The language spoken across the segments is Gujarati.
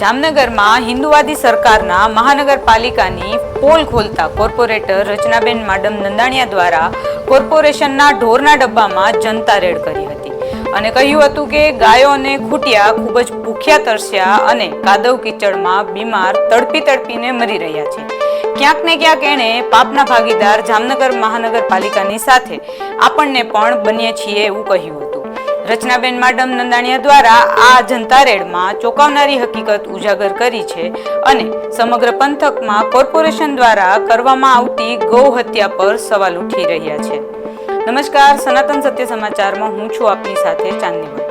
જામનગરમાં હિન્દુવાદી સરકારના મહાનગરપાલિકાની પોલ ખોલતા કોર્પોરેટર રચનાબેન માડમ નંદાણીયા દ્વારા કોર્પોરેશનના ઢોરના ડબ્બામાં જનતા રેડ કરી હતી. અને કહ્યું હતું કે ગાયો અને ખૂટિયા ખૂબ જ ભૂખ્યા, તરસ્યા અને કાદવ કીચડમાં બીમાર તડપી તડપીને મરી રહ્યા છે. ક્યાંક ને ક્યાંક એણે પાપના ભાગીદાર જામનગર મહાનગરપાલિકાની સાથે આપણને પણ બનીએ છીએ એવું કહ્યું રચનાબેન માડમ નંદાણીયા દ્વારા આ જનતા રેડમાં ચોંકાવનારી હકીકત ઉજાગર કરી છે અને સમગ્ર પંથકમાં કોર્પોરેશન દ્વારા કરવામાં આવતી ગૌ હત્યા પર સવાલ ઉઠી રહ્યા છે. નમસ્કાર, સનાતન સત્ય સમાચારમાં હું છું આપની સાથે ચાંદનીબન.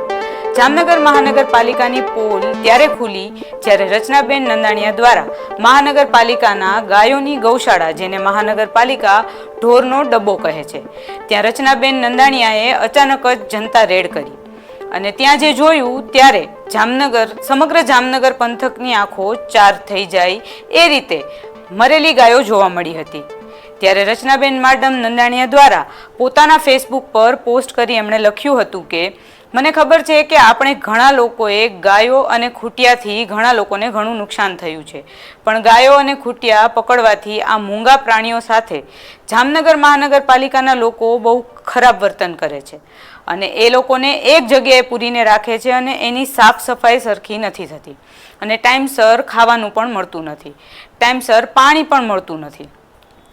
જામનગર મહાનગરપાલિકાની પોલ ત્યારે ખુલી જ્યારે રચનાબેન નંદાણીયા દ્વારા મહાનગરપાલિકાના ગાયોની ગૌશાળા જેને મહાનગરપાલિકા ઢોરનો ડબ્બો કહે છે. ત્યાં રચનાબેન નંદાણીયાએ અચાનક જ જનતા રેડ કરી અને ત્યાં જે જોયું ત્યારે જામનગર, સમગ્ર જામનગર પંથકની આંખો ચાર થઈ જાય એ રીતે મરેલી ગાયો જોવા મળી હતી. ત્યારે રચનાબેન માડમ નંદાણીયા દ્વારા પોતાના ફેસબુક પર પોસ્ટ કરી એમણે લખ્યું હતું કે મને ખબર છે કે આપણે ઘણા લોકોએ ગાયો અને ખૂટિયાથી ઘણા લોકોને ઘણું નુકસાન થયું છે. પણ ગાયો અને ખૂટિયા પકડવાથી આ મૂંગા પ્રાણીઓ સાથે જામનગર મહાનગરપાલિકાના લોકો બહુ ખરાબ વર્તન કરે છે. અને એ લોકોને એક જગ્યાએ પૂરીને રાખે છે અને એની સાફ સફાઈ સરખી નથી થતી. અને ટાઈમસર ખાવાનું પણ મળતું નથી. ટાઈમસર પાણી પણ મળતું નથી.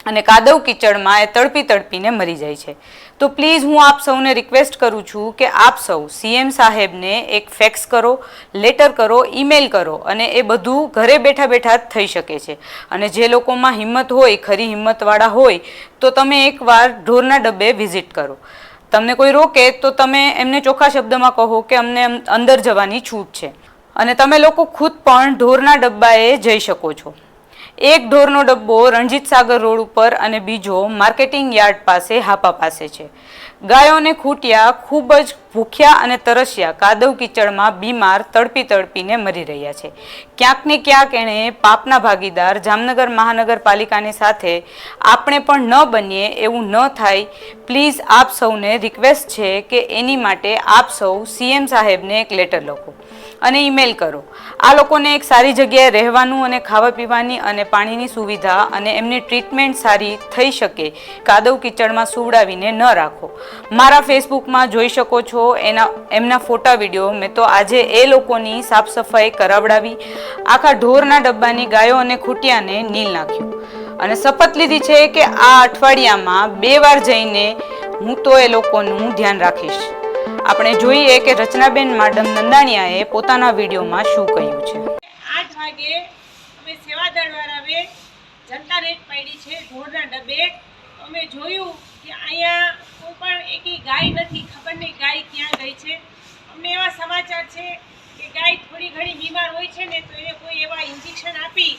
અને કાદવ કિચડમાં એ તડપી તડપીને મરી જાય છે. તો પ્લીઝ હું આપ સૌને રિક્વેસ્ટ કરું છું કે આપ સૌ સીએમ સાહેબને એક ફેક્સ કરો લેટર કરો ઈમેલ કરો અને એ બધું ઘરે બેઠા બેઠા થઈ શકે છે. અને જે લોકોમાં હિંમત હોય, ખરી હિંમતવાળા હોય, તો તમે એકવાર ઢોરના ડબ્બે વિઝિટ કરો. તમને કોઈ રોકે તો તમે એમને ચોખ્ખા શબ્દમાં કહો કે અમને અંદર જવાની છૂટ છે. અને તમે લોકો ખુદ પણ ઢોરના ડબ્બાએ જઈ શકો છો. એક ઢોરનો ડબ્બો રણજીત સાગર રોડ ઉપર અને બીજો માર્કેટિંગ યાર્ડ પાસે હાપા પાસે છે. ગાયોને ખૂટ્યા, ખૂબ જ ભૂખ્યા અને તરસ્યા કાદવ કીચડમાં બીમાર તડપી તડપીને મરી રહ્યા છે. ક્યાંક ને ક્યાંક એણે પાપના ભાગીદાર જામનગર મહાનગરપાલિકાની સાથે આપણે પણ ન બનીએ એવું ન થાય, પ્લીઝ આપ સૌને રિક્વેસ્ટ છે કે એની માટે આપ સૌ સીએમ સાહેબને એક લેટર લખો. અને ઈમેલ કરો. આ લોકોને એક સારી જગ્યાએ રહેવાનું અને ખાવા પીવાની અને પાણીની સુવિધા અને એમની ટ્રીટમેન્ટ સારી થઈ શકે, કાદવ કિચડમાં સુવડાવીને ન રાખો. મારા ફેસબુકમાં જોઈ શકો છો, એના, એમના ફોટા વીડિયો. મેં તો આજે એ લોકોની સાફ સફાઈ કરાવડાવી. આખા ઢોરના ડબ્બાની ગાયો અને ખૂટિયાને નીલ નાખ્યું. અને શપથ લીધી છે કે આ અઠવાડિયામાં બે વાર જઈને હું તો એ લોકોનું ધ્યાન રાખીશ. આપણે જોઈએ કે રચનાબેન માડમ નંદાણીયાએ પોતાના વિડીયોમાં શું કહ્યું છે? આઠ વાગે અમે સેવાદળવાળાએ જનતા રેટ પાડી છે, ઢોરના ડબ્બે. અમે જોયું કે અહીંયા કોઈ પણ એકી ગાય નથી, ખબર નહીં ગાય ક્યાં ગઈ છે. અમને એવા સમાચાર છે કે ગાય થોડી ઘણી બીમાર હોય છે ને, તો એને કોઈ એવા ઇન્જેક્શન આપી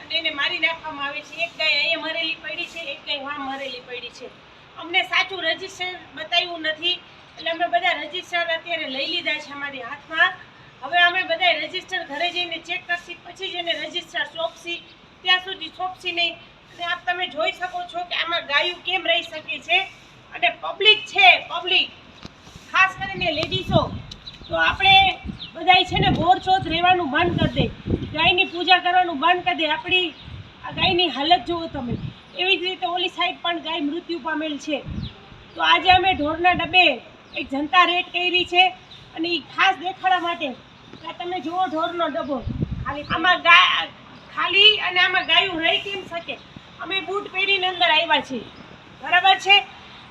અને એને મારી નાખવામાં આવે છે. એક ગાય અહીંયા મરેલી પડી છે, એક ગાય વાં મરેલી પડી છે. અમને સાચું રજિસ્ટર બતાવ્યું નથી. એટલે અમે બધા રજિસ્ટર અત્યારે લઈ લીધા છે અમારી હાથમાં. હવે અમે બધા રજિસ્ટર ઘરે જઈને ચેક કરશી, પછી જ એને રજિસ્ટર સોંપશી. ત્યાં સુધી સોંપશી નહીં. અને આપ તમે જોઈ શકો છો કે આમાં ગાયું કેમ રહી શકે છે. અને પબ્લિક છે પબ્લિક ખાસ કરીને લેડીઝો તો આપણે બધાય છે ને બોરચોથ રહેવાનું બંધ કરી દે. ગાયની પૂજા કરવાનું બંધ કરી દે. આપણી આ ગાયની હાલત જુઓ તમે. એવી જ રીતે ઓલી સાઈડ પણ ગાય મૃત્યુ પામેલ છે. તો આજે અમે ઢોરના ડબ્બે એક જનતા રેટ કરી છે અને એ ખાસ દેખાડવા માટે આ તમે જુઓ ઢોરનો ડબ્બો. ખાલી આમાં ગાય ખાલી અને આમાં ગાયું રહી કેમ શકે? અમે બૂટ પહેરીને અંદર આવ્યા છીએ. બરાબર છે?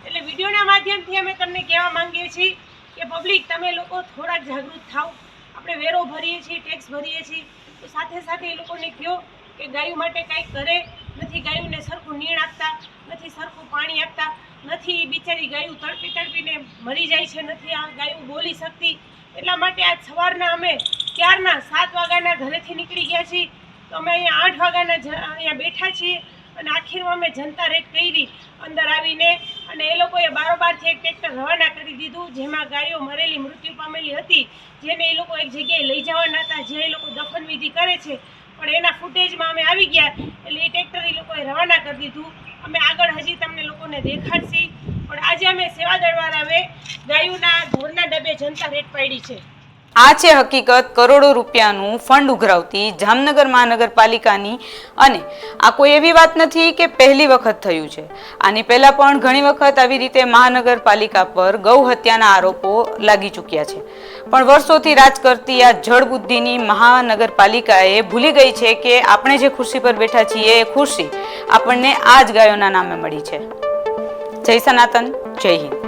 એટલે વિડીયોના માધ્યમથી અમે તમને કહેવા માંગીએ છીએ કે પબ્લિક તમે લોકો થોડાક જાગૃત થાઓ. આપણે વેરો ભરીએ છીએ ટેક્સ ભરીએ છીએ. તો સાથે સાથે એ લોકોને કહો કે ગાયું માટે કાંઈક કરે. નથી ગાયુંને સરખું નીણ આપતા નથી સરખું પાણી આપતા. નથી બિચારી ગાયું તડપી તડપીને મરી જાય છે, નથી આ ગાયું બોલી શકતી. એટલા માટે આજ સવારના અમે ક્યારના સાત વાગ્યાના ઘરેથી નીકળી ગયા છીએ. તો અમે અહીંયા આઠ વાગ્યાના અહીંયા બેઠા છીએ અને આખીરમાં અમે જનતા રેટ કરી અંદર આવીને અને એ લોકોએ બારોબારથી એક ટ્રેક્ટર રવાના કરી દીધું, જેમાં ગાયો મરેલી, મૃત્યુ પામેલી હતી, જેને એ લોકો એક જગ્યાએ લઈ જવાના હતા જે એ લોકો દફન વિધિ કરે છે. પણ એના ફૂટેજમાં અમે આવી ગયા, એટલે એ ટ્રેક્ટર એ લોકોએ રવાના કરી દીધું. અમે આગળ હજી તમને લોકોને દેખાડશી. પણ આજે અમે સેવા દળવાળાએ ગાયોના ઢોરના ડબ્બે જનતા રેટ પાડી છે. આ છે હકીકત. કરોડો રૂપિયાનું ફંડ ઉઘરાવતી જામનગર મહાનગરપાલિકાની. અને આ કોઈ એવી વાત નથી કે પહેલી વખત થયું છે. આની પહેલાં પણ ઘણી વખત આવી રીતે મહાનગરપાલિકા પર ગૌ હત્યાના આરોપો લાગી ચૂક્યા છે. પણ વર્ષોથી રાજ કરતી આ જળબુદ્ધિની મહાનગરપાલિકાએ ભૂલી ગઈ છે કે આપણે જે ખુરશી પર બેઠા છીએ, એ ખુરશી આપણને આ જ ગાયોના નામે મળી છે. જય સનાતન, જય હિન્દ.